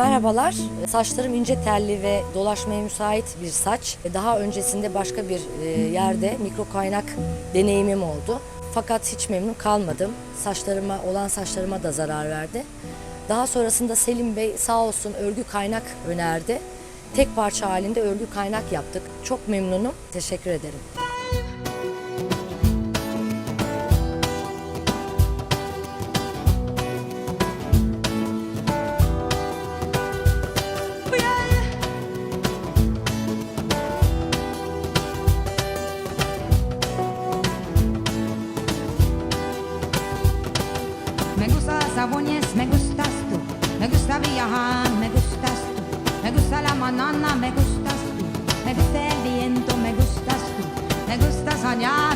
Merhabalar. Saçlarım ince telli ve dolaşmaya müsait bir saç. Daha öncesinde başka bir e, yerde mikro kaynak deneyimim oldu. Fakat hiç memnun kalmadım. Saçlarıma olan saçlarıma da zarar verdi. Daha sonrasında Selim Bey sağ olsun örgü kaynak önerdi. Tek parça halinde örgü kaynak yaptık. Çok memnunum. Teşekkür ederim. Me gusta Saboñez, me gustas tú. Me gusta viajar, me gustas tú. Me gusta la banana, me gustas tú. Me gusta el viento, me gustas tú. Me gusta soñar,